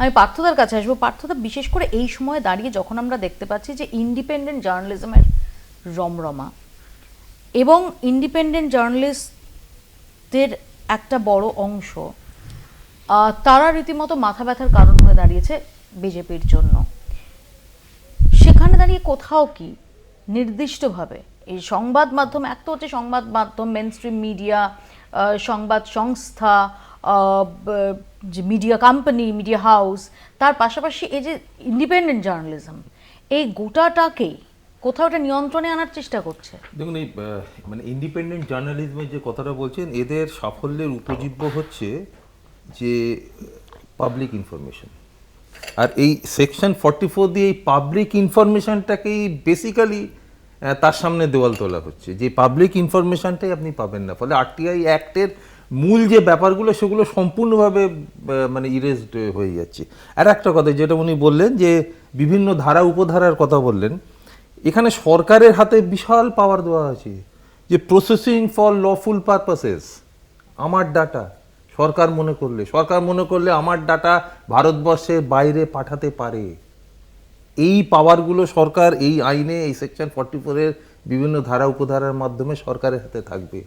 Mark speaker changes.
Speaker 1: আমি পার্থদার কাছে আসব। পার্থদা, বিশেষ করে এই সময় দাঁড়িয়ে যখন আমরা দেখতে পাচ্ছি যে ইন্ডিপেন্ডেন্ট জার্নালিজমের রমরমা এবং ইন্ডিপেন্ডেন্ট জার্নালিস্টদের একটা বড় অংশ তারা রীতিমতো মাথা ব্যথার কারণ হয়ে দাঁড়িয়েছে বিজেপির জন্য। সেখানে দাঁড়িয়ে কোথাও কি নির্দিষ্টভাবে এই সংবাদ মাধ্যম, এক তো হচ্ছে সংবাদ মাধ্যম মেন স্ট্রিম মিডিয়া সংবাদ সংস্থা যে মিডিয়া কোম্পানি মিডিয়া হাউস তার পাশাপাশি এই যে ইন্ডিপেন্ডেন্ট জার্নালিজম এই গোটাটাকেই কোথাও একটা নিয়ন্ত্রণে আনার চেষ্টা করছে।
Speaker 2: দেখুন, এই মানে ইন্ডিপেন্ডেন্ট জার্নালিজমের যে কথাটা বলছেন, এদের সাফল্যের উপজীব্য হচ্ছে যে পাবলিক ইনফরমেশন আর এই সেকশন ফর্টি ফোর দিয়ে এই পাবলিক ইনফরমেশনটাকেই বেসিক্যালি তার সামনে দেওয়াল তোলা হচ্ছে। যে পাবলিক ইনফরমেশনটাই আপনি পাবেন না, ফলে আরটিআই অ্যাক্টের মূল যে ব্যাপারগুলো, সেগুলো সম্পূর্ণভাবে মানে ইরেজড হয়ে যাচ্ছে। আর একটা কথা, যেটা উনি বললেন যে, বিভিন্ন ধারা, উপধারার কথা বললেন, এখানে সরকারের হাতে বিশাল পাওয়ার দেওয়া আছে যে প্রসেসিং ফর লফুল পারপাসেস আমার ডাটা সরকার মনে করলে। সরকার মনে করলে আমার ডাটা ভারতবর্ষের বাইরে পাঠাতে পারে। এই পাওয়ারগুলো সরকার, এই আইনে, এই সেকশন ফর্টি ফোরের বিভিন্ন ধারা, উপধারার মাধ্যমে সরকারের হাতে থাকবে।